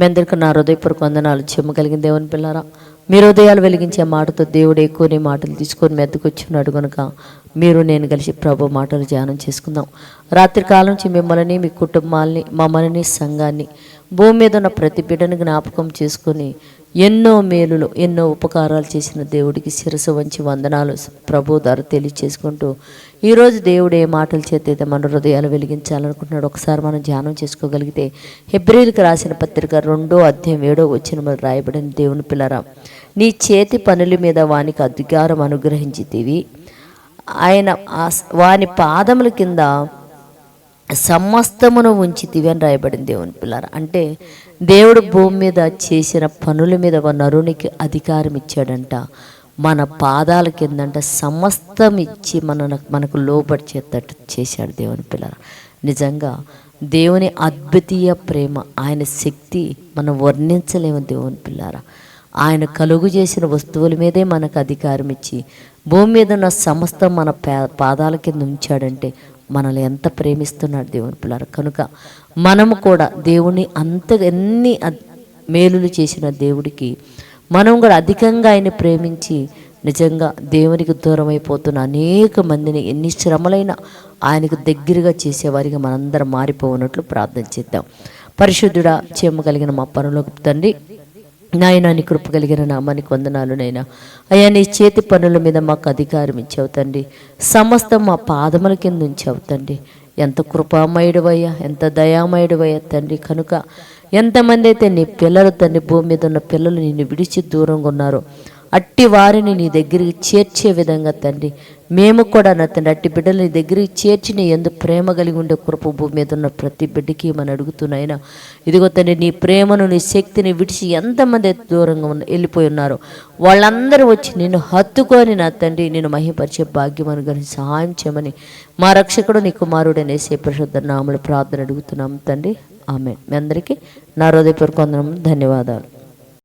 మీ అందరికీ నా హృదయపూర్వక వందనాలు. చెమ్మగలిగిన దేవుని పిల్లారా మీరు హృదయాలు వెలిగించే మాటతో దేవుడు ఎక్కువనే మాటలు తీసుకొని మెద్దకొచ్చున్నాడు కనుక మీరు నేను కలిసి ప్రభు మాటలు ధ్యానం చేసుకుందాం. రాత్రి కాలం నుంచి మిమ్మల్ని మీ కుటుంబాలని మమ్మల్ని సంఘాన్ని భూమి మీద ఉన్న ప్రతి బిడ్డను జ్ఞాపకం చేసుకొని ఎన్నో మేలులు ఎన్నో ఉపకారాలు చేసిన దేవుడికి శిరసు వంచి వందనాలు ప్రభు ధర తెలియచేసుకుంటూ ఈరోజు దేవుడు ఏ మాటలు చేతైతే మన హృదయాలు వెలిగించాలనుకుంటున్నాడు ఒకసారి మనం ధ్యానం చేసుకోగలిగితే హెబ్రిల్కి రాసిన పత్రిక రెండో అధ్యాయం ఏడో వచ్చిన రాయబడిన దేవుని పిల్లరా నీ చేతి పనుల మీద వానికి అధికారం అనుగ్రహించితివి. ఆయన వాని పాదముల కింద సమస్తమును ఉంచితివి అని రాయబడింది దేవుని పిల్లర. అంటే దేవుడు భూమి మీద చేసిన పనుల మీద నరునికి అధికారం ఇచ్చాడంట. మన పాదాల కిందంట సమస్తం ఇచ్చి మన మనకు లోబడిచేటట్టు చేశాడు దేవుని పిల్లర. నిజంగా దేవుని అద్వితీయ ప్రేమ ఆయన శక్తి మనం వర్ణించలేము దేవుని పిల్లారా. ఆయన కలుగు చేసిన వస్తువుల మీదే మనకు అధికారం ఇచ్చి భూమి మీద ఉన్న సమస్తం మన పా- పాదాల కింద ఉంచాడంటే మనల్ని ఎంత ప్రేమిస్తున్నాడు దేవుని పిల్లలు. కనుక మనము కూడా దేవుని అంత ఎన్ని మేలులు చేసిన దేవుడికి మనం కూడా అధికంగా ఆయన్ని ప్రేమించి నిజంగా దేవునికి దూరం అయిపోతున్న అనేక మందిని ఎన్ని శ్రమలైనా ఆయనకు దగ్గరగా చేసేవారిగా మనందరం మారిపోనట్లు ప్రార్థన చేద్దాం. పరిశుద్ధుడా చేమ కలిగిన మా పనులకు తండ్రి నాయన నీ కృప కలిగిన నామానికి వందనాలు నైనా అయ్యా నీ చేతి పనుల మీద మాకు అధికారం ఇచ్చావు తండ్రి. సమస్తం మా పాదముల కింద ఉంచావు తండ్రి. ఎంత కృపామయుడువయ్యా ఎంత దయామయుడువయ్యా తండ్రి. కనుక ఎంతమంది అయితే నీ పిల్లలు తండ్రి భూమి మీద ఉన్న పిల్లలు నిన్ను విడిచి దూరంగా ఉన్నారో అట్టి వారిని నీ దగ్గరికి చేర్చే విధంగా తండ్రి. మేము కూడా నా తండ్రి అట్టి బిడ్డలు నీ దగ్గరికి చేర్చి ఎందు ప్రేమ కలిగి ఉండే కృప భూమి మీద ఉన్న ప్రతి బిడ్డకి మనం అడుగుతున్నాయినా ఇదిగో తండ్రి నీ ప్రేమను నీ శక్తిని విడిచి ఎంతమంది దూరంగా ఉన్న వెళ్ళిపోయి ఉన్నారో వాళ్ళందరూ వచ్చి నిన్ను హత్తుకొని నా తండ్రి నేను మహిపరిచే భాగ్యం అనుగ్రహం సహాయం చేయమని మా రక్షకుడు నీ కుమారుడనే సే పరిశుద్ధ నామలు ప్రార్థన అడుగుతున్నాం తండ్రి. ఆమె మీ అందరికీ నా హృదయపూర్వక ధన్యవాదాలు.